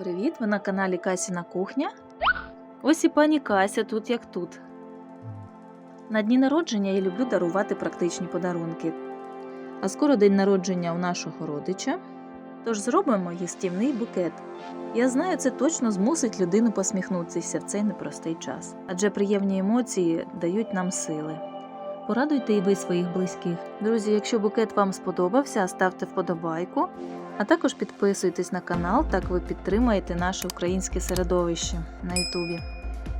Привіт! Ви на каналі Касіна Кухня. Ось і пані Кася тут як тут. На дні народження я люблю дарувати практичні подарунки. А скоро день народження у нашого родича. Тож зробимо їстівний букет. Я знаю, це точно змусить людину посміхнутися в цей непростий час, адже приємні емоції дають нам сили. Порадуйте і ви своїх близьких. Друзі, якщо букет вам сподобався, ставте вподобайку, а також підписуйтесь на канал, так ви підтримаєте наше українське середовище на Ютубі.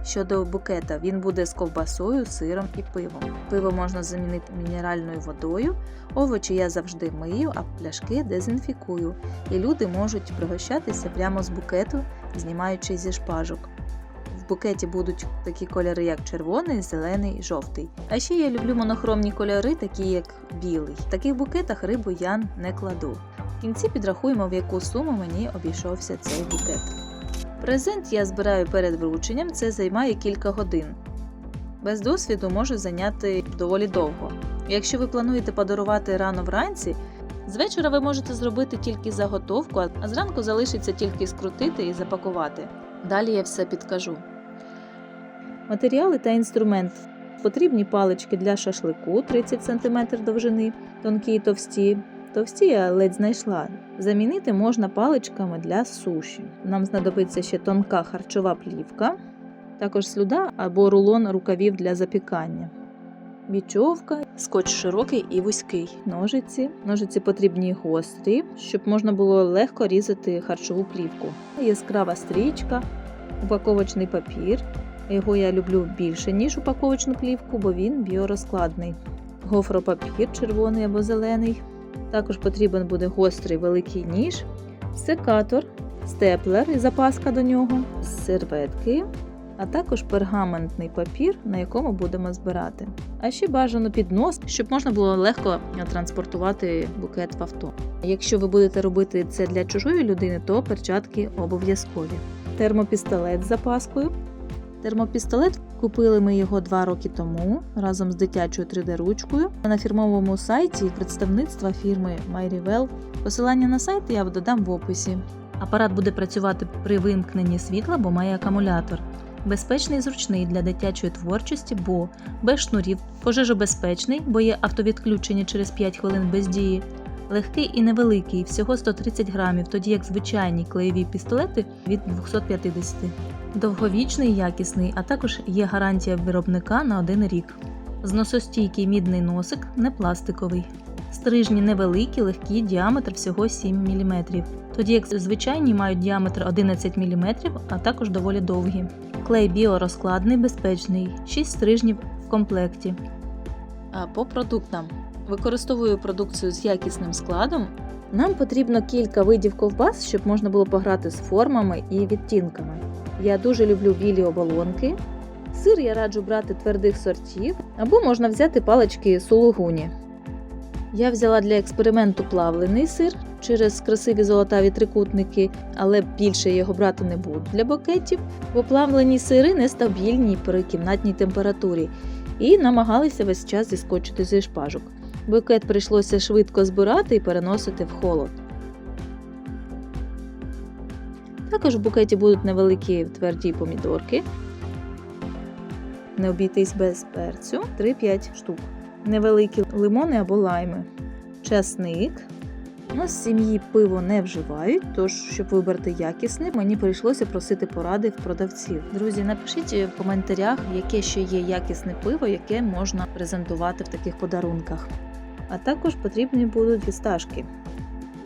Щодо букета, він буде з ковбасою, сиром і пивом. Пиво можна замінити мінеральною водою, овочі я завжди мию, а пляшки дезінфікую, і люди можуть пригощатися прямо з букету, знімаючи зі шпажок. Букеті будуть такі кольори, як червоний, зелений жовтий. А ще я люблю монохромні кольори, такі як білий. В таких букетах рибу я не кладу. В кінці підрахуємо, в яку суму мені обійшовся цей букет. Презент я збираю перед врученням, це займає кілька годин. Без досвіду може зайняти доволі довго. Якщо ви плануєте подарувати рано вранці, з вечора ви можете зробити тільки заготовку, а зранку залишиться тільки скрутити і запакувати. Далі я все підкажу. Матеріали та інструмент. Потрібні палички для шашлику 30 см довжини, тонкі і товсті. Товсті я ледь знайшла. Замінити можна паличками для суші. Нам знадобиться ще тонка харчова плівка, також слюда або рулон рукавів для запікання. Бічовка, скотч широкий і вузький, ножиці. Ножиці потрібні гострі, щоб можна було легко різати харчову плівку. Яскрава стрічка, упаковочний папір. Його я люблю більше, ніж упаковочну плівку, бо він біорозкладний. Гофропапір червоний або зелений. Також потрібен буде гострий великий ніж, секатор, степлер і запаска до нього, серветки, а також пергаментний папір, на якому будемо збирати. А ще бажано піднос, щоб можна було легко транспортувати букет в авто. Якщо ви будете робити це для чужої людини, то перчатки обов'язкові. Термопістолет з запаскою. Термопістолет купили ми його два роки тому разом з дитячою 3D-ручкою на фірмовому сайті представництва фірми MyRevel. Посилання на сайт я додам в описі. Апарат буде працювати при вимкненні світла, бо має акумулятор. Безпечний і зручний для дитячої творчості, бо без шнурів, пожежобезпечний, бо є автовідключення через 5 хвилин без дії. Легкий і невеликий, всього 130 грамів, тоді як звичайні клеєві пістолети від 250. Довговічний якісний, а також є гарантія виробника на один рік. Зносостійкий мідний носик, не пластиковий. Стрижні невеликі, легкі, діаметр всього 7 мм, тоді як звичайні мають діаметр 11 мм, а також доволі довгі. Клей біорозкладний, безпечний, 6 стрижнів в комплекті. А по продуктам. Використовую продукцію з якісним складом. Нам потрібно кілька видів ковбас, щоб можна було пограти з формами і відтінками. Я дуже люблю білі оболонки. Сир я раджу брати твердих сортів, або можна взяти палички сулугуні. Я взяла для експерименту плавлений сир через красиві золотаві трикутники, але більше його брати не буду для букетів, бо плавлені сири нестабільні при кімнатній температурі і намагалися весь час зіскочити зі шпажок. Букет прийшлося швидко збирати і переносити в холод. Також в букеті будуть невеликі тверді помідорки. Не обійтись без перцю 3-5 штук. Невеликі лимони або лайми. Часник. У нас в сім'ї пиво не вживають, тож, щоб вибрати якісне, мені прийшлося просити поради в продавців. Друзі, напишіть в коментарях, яке ще є якісне пиво, яке можна презентувати в таких подарунках. А також потрібні будуть фісташки.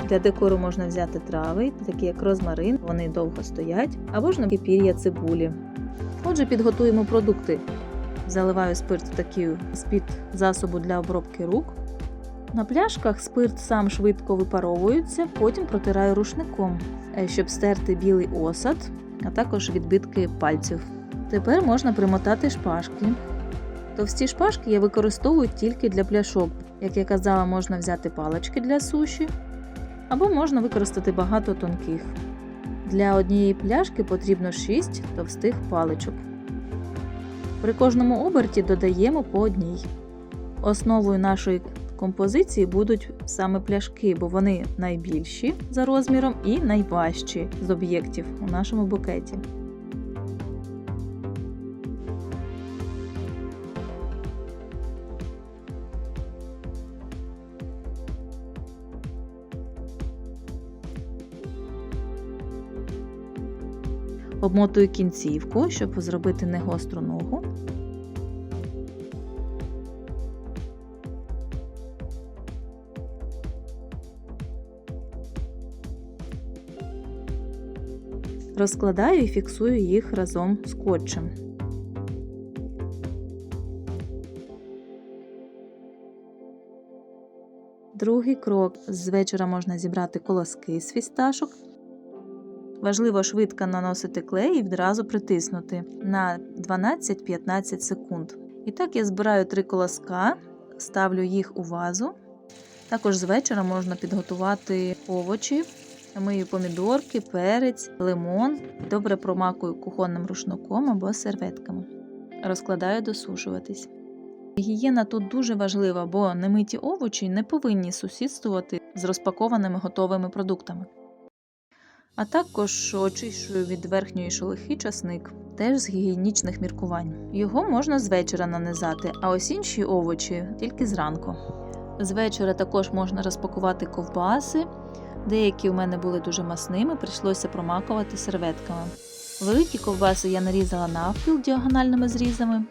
Для декору можна взяти трави, такі як розмарин, вони довго стоять, або ж на пір'я цибулі. Отже, підготуємо продукти. Заливаю спирт в такі з-під засобу для обробки рук. На пляшках спирт сам швидко випаровується, потім протираю рушником, е, щоб стерти білий осад, а також відбитки пальців. Тепер можна примотати шпажки. Товсті шпажки я використовую тільки для пляшок. Як я казала, можна взяти палички для суші, або можна використати багато тонких. Для однієї пляшки потрібно 6 товстих паличок. При кожному оберті додаємо по одній. Основою нашої композиції будуть саме пляшки, бо вони найбільші за розміром і найважчі з об'єктів у нашому букеті. Обмотую кінцівку, щоб зробити не гостру ногу. Розкладаю і фіксую їх разом скотчем. Другий крок з вечора можна зібрати колоски з фісташок. Важливо швидко наносити клей і відразу притиснути на 12-15 секунд. І так я збираю три колоска, ставлю їх у вазу. Також з вечора можна підготувати овочі, мию помідорки, перець, лимон, добре промакую кухонним рушником або серветками. Розкладаю досушуватись. Гігієна тут дуже важлива, бо немиті овочі не повинні сусідствувати з розпакованими готовими продуктами. А також очищую від верхньої шелухи часник, теж з гігієнічних міркувань. Його можна з вечора нанизати, а ось інші овочі тільки зранку. З вечора також можна розпакувати ковбаси. Деякі у мене були дуже масними, прийшлося промакувати серветками. Великі ковбаси я нарізала навпіл діагональними зрізами,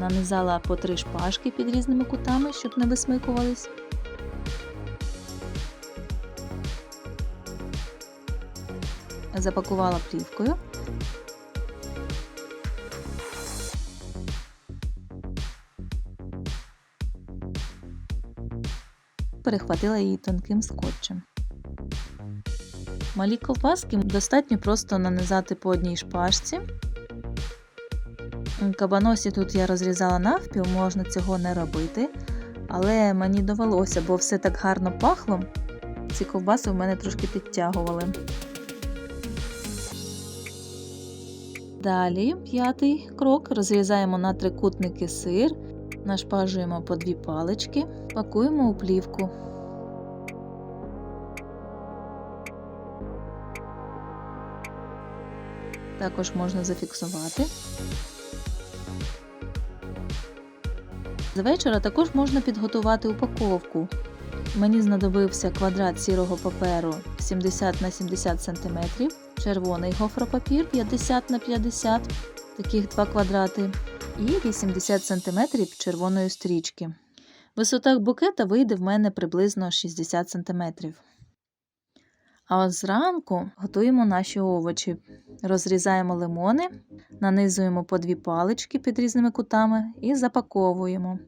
нанизала по три шпажки під різними кутами, щоб не висмикувались. Запакувала плівкою. Перехватила її тонким скотчем. Малі ковбаски достатньо просто нанизати по одній шпажці. Кабаносі тут я розрізала навпіл, можна цього не робити, але мені довелося, бо все так гарно пахло. Ці ковбаси в мене трошки підтягували. Далі п'ятий крок розрізаємо на трикутники сир, нашпажуємо по дві палички, пакуємо у плівку. Також можна зафіксувати. З вечора також можна підготувати упаковку. Мені знадобився квадрат сірого паперу 70 на 70 см, червоний гофропапір 50 на 50 таких два квадрати, і 80 см червоної стрічки. Висота букета вийде в мене приблизно 60 см. А от зранку готуємо наші овочі. Розрізаємо лимони, нанизуємо по дві палички під різними кутами і запаковуємо.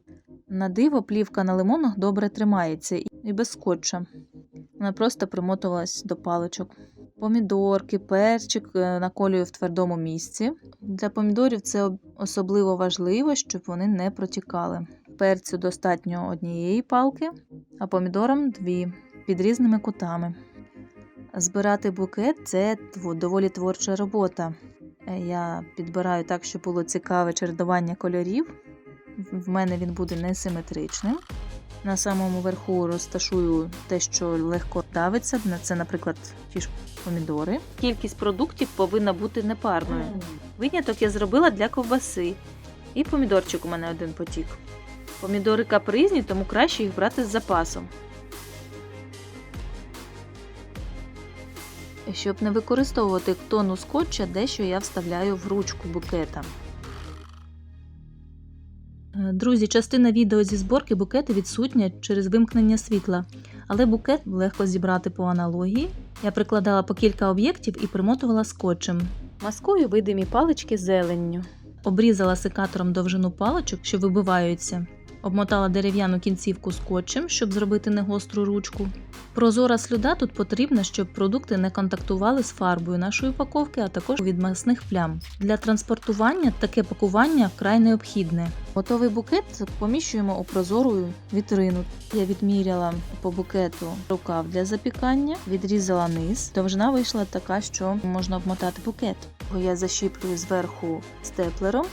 На диво плівка на лимонах добре тримається і без скотча. Вона просто примотувалась до паличок. Помідорки, перчик е, наколюю в твердому місці. Для помідорів це особливо важливо, щоб вони не протікали. Перцю достатньо однієї палки, а помідорам дві під різними кутами. Збирати букет це доволі творча робота. Е, Я підбираю так, щоб було цікаве чередування кольорів. В мене він буде несиметричним. На самому верху розташую те, що легко давиться. Це, наприклад, ті ж помідори. Кількість продуктів повинна бути непарною. Виняток я зробила для ковбаси. І помідорчик у мене один потік. Помідори капризні, тому краще їх брати з запасом. Щоб не використовувати тону скотча, дещо я вставляю в ручку букета. Друзі, частина відео зі зборки букету відсутня через вимкнення світла, але букет легко зібрати по аналогії. Я прикладала по кілька об'єктів і примотувала скотчем. Маскую видимі палички зеленню. Обрізала секатором довжину паличок, що вибиваються. Обмотала дерев'яну кінцівку скотчем, щоб зробити негостру ручку. Прозора слюда тут потрібна, щоб продукти не контактували з фарбою нашої упаковки, а також від масних плям. Для транспортування таке пакування вкрай необхідне. Готовий букет поміщуємо у прозору вітрину. Я відміряла по букету рукав для запікання, відрізала низ. Довжина вийшла така, що можна обмотати букет. Я защіплюю зверху степлером.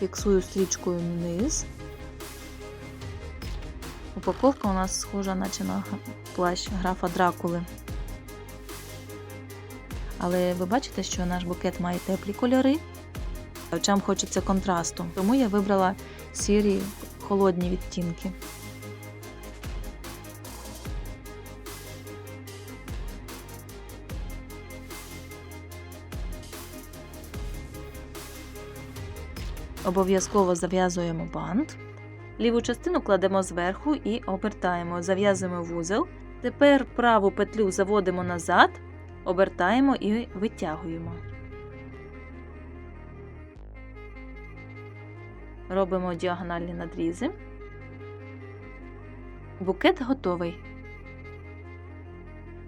Фіксую стрічкою вниз. Упаковка у нас схожа, наче на плащ графа Дракули. Але ви бачите, що наш букет має теплі кольори. Очам хочеться контрасту, тому я вибрала сірі холодні відтінки. Обов'язково зав'язуємо бант. Ліву частину кладемо зверху і обертаємо, зав'язуємо вузел. Тепер праву петлю заводимо назад, обертаємо і витягуємо. Робимо діагональні надрізи. Букет готовий.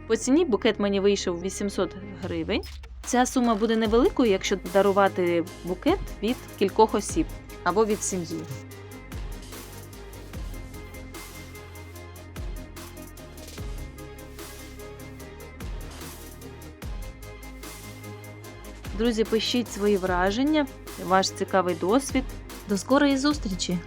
По ціні букет мені вийшов 800 гривень. Ця сума буде невеликою, якщо дарувати букет від кількох осіб або від сім'ї. Друзі, пишіть свої враження, ваш цікавий досвід. До скорої зустрічі!